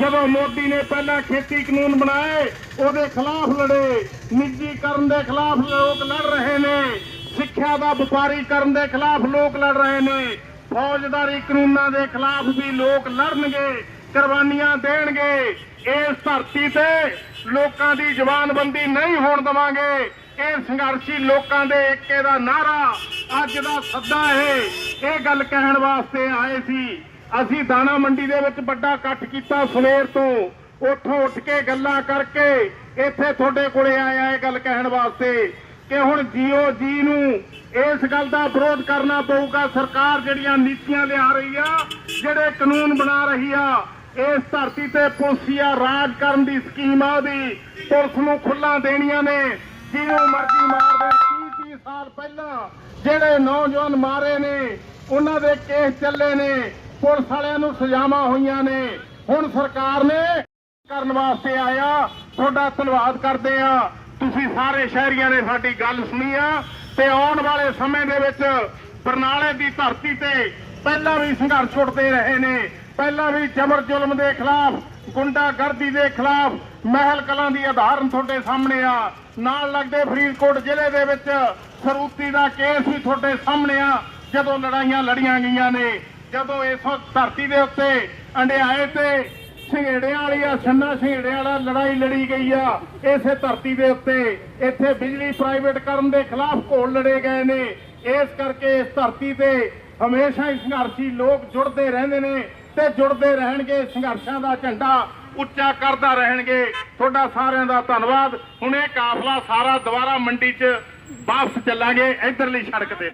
ਜਦੋਂ ਮੋਦੀ ਨੇ ਪਹਿਲਾਂ ਖੇਤੀ ਕਾਨੂੰਨ ਬਣਾਏ, ਉਹਦੇ ਖਿਲਾਫ ਲੜੇ। ਨਿੱਜੀਕਰਨ ਦੇ ਖਿਲਾਫ ਲੋਕ ਲੜ ਰਹੇ ਨੇ। ਸਿੱਖਿਆ ਦਾ ਵਪਾਰੀਕਰਨ ਦੇ ਖਿਲਾਫ ਲੋਕ ਲੜ ਰਹੇ ਨੇ। ਫੌਜਦਾਰੀ ਕਾਨੂੰਨਾਂ ਦੇ ਖਿਲਾਫ ਵੀ ਲੋਕ ਲੜਨਗੇ, ਕੁਰਬਾਨੀਆਂ ਦੇਣਗੇ। ਇਸ ਧਰਤੀ ਤੇ ਲੋਕਾਂ ਦੀ ਜ਼ਬਾਨਬੰਦੀ ਨਹੀਂ ਹੋਣ ਦਵਾਂਗੇ। ਇਹ ਸੰਘਰਸ਼ੀ ਲੋਕਾਂ ਦੇ ਏਕੇ ਦਾ ਨਾਰਾ ਅੱਜ ਦਾ ਸੱਦਾ ਹੈ। ਇਹ ਗੱਲ ਕਹਿਣ ਵਾਸਤੇ ਆਏ ਸੀ ਅਸੀਂ ਦਾਣਾ ਮੰਡੀ ਦੇ ਵਿੱਚ ਵੱਡਾ ਇਕੱਠ ਕੀਤਾ ਸਵੇਰ ਤੋਂ। ਉੱਥੋਂ ਉੱਠ ਕੇ ਗੱਲਾਂ ਕਰਕੇ ਇੱਥੇ ਤੁਹਾਡੇ ਕੋਲੇ ਆਇਆ ਇਹ ਗੱਲ ਕਹਿਣ ਵਾਸਤੇ ਕਿ ਹੁਣ ਜੀਓ ਜੀ ਨੂੰ ਇਸ ਗੱਲ ਦਾ ਵਿਰੋਧ ਕਰਨਾ ਪਊਗਾ। ਸਰਕਾਰ ਜਿਹੜੀਆਂ ਨੀਤੀਆਂ ਲਿਆ ਰਹੀ ਆ, ਜਿਹੜੇ ਕਾਨੂੰਨ ਬਣਾ ਰਹੀ ਆ, ਇਸ ਧਰਤੀ ਤੇ ਪੁਲਸੀਆ ਰਾਜ ਕਰਨ ਦੀ ਸਕੀਮ ਆ ਉਹਦੀ। ਪੁਲਿਸ ਨੂੰ ਖੁੱਲਾਂ ਦੇਣੀਆਂ ਨੇ। ਜਿਹਨੂੰ ਮਰਜ਼ੀ ਮਾਰ ਦੇ 30 ਸਾਲ ਪਹਿਲਾਂ ਜਿਹੜੇ ਨੌਜਵਾਨ ਮਾਰੇ ਨੇ, ਉਹਨਾਂ ਦੇ ਕੇਸ ਚੱਲੇ ਨੇ। ਪੁਲਿਸ ਵਾਲਿਆਂ ਨੂੰ ਸਜ਼ਾਵਾਂ ਹੋਈਆਂ ਨੇ। ਹੁਣ ਸਰਕਾਰ ਨੇ ਕਰਨ ਵਾਸਤੇ ਆਇਆ। ਤੁਹਾਡਾ ਧੰਨਵਾਦ ਕਰਦੇ ਆ ਤੁਸੀਂ ਸਾਰੇ ਸ਼ਹਿਰੀਆਂ ਨੇ ਸਾਡੀ ਗੱਲ ਸੁਣੀ ਆ ਤੇ ਆਉਣ ਵਾਲੇ ਸਮੇਂ ਦੇ ਵਿੱਚ ਬਰਨਾਲੇ ਦੀ ਧਰਤੀ ਤੇ ਪਹਿਲਾਂ ਵੀ ਸੰਘਰਸ਼ ਉੱਠਦੇ ਰਹੇ ਨੇ। ਪਹਿਲਾਂ ਵੀ ਜਬਰ ਜ਼ੁਲਮ ਦੇ ਖਿਲਾਫ, ਗੁੰਡਾਗਰਦੀ ਦੇ ਖਿਲਾਫ ਮਹਿਲ ਕਲਾਂ ਦੀ ਉਦਾਹਰਨ ਤੁਹਾਡੇ ਸਾਹਮਣੇ ਆ। ਨਾਲ ਲੱਗਦੇ ਫਰੀਦਕੋਟ ਜ਼ਿਲ੍ਹੇ ਦੇ ਵਿੱਚ ਸਰੂਤੀ ਦਾ ਕੇਸ ਵੀ ਤੁਹਾਡੇ ਸਾਹਮਣੇ ਆ। ਜਦੋਂ ਲੜਾਈਆਂ ਲੜੀਆਂ ਗਈਆਂ ਨੇ ਜਦੋਂ ਇਸ ਧਰਤੀ ਦੇ ਉੱਤੇ ਅੰਡਿਆਏ ਤੇ ਸੰਘੇੜਿਆਂ ਵਾਲੀ ਆ, ਛੰਨਾ ਸੰਘੇੜਿਆਂ ਵਾਲਾ ਲੜਾਈ ਲੜੀ ਗਈ ਆ, ਇਸੇ ਧਰਤੀ ਦੇ ਉੱਤੇ ਇੱਥੇ ਬਿਜਲੀ ਪ੍ਰਾਈਵੇਟ ਕਰਨ ਦੇ ਖਿਲਾਫ ਘੋਲ ਲੜੇ ਗਏ ਨੇ। ਇਸ ਕਰਕੇ ਇਸ ਧਰਤੀ ਤੇ ਹਮੇਸ਼ਾ ਹੀ ਸੰਘਰਸ਼ੀ ਲੋਕ ਜੁੜਦੇ ਰਹਿੰਦੇ ਨੇ ਤੇ ਜੁੜਦੇ ਰਹਿਣਗੇ, ਸੰਘਰਸ਼ਾਂ ਦਾ ਝੰਡਾ ਉੱਚਾ ਕਰਦਾ ਰਹਿਣਗੇ। ਤੁਹਾਡਾ ਸਾਰਿਆਂ ਦਾ ਧੰਨਵਾਦ। ਹੁਣ ਇਹ ਕਾਫਲਾ ਸਾਰਾ ਦੁਬਾਰਾ ਮੰਡੀ 'ਚ ਵਾਪਸ ਚੱਲਾਂਗੇ, ਇਧਰਲੀ ਸੜਕ ਤੇ।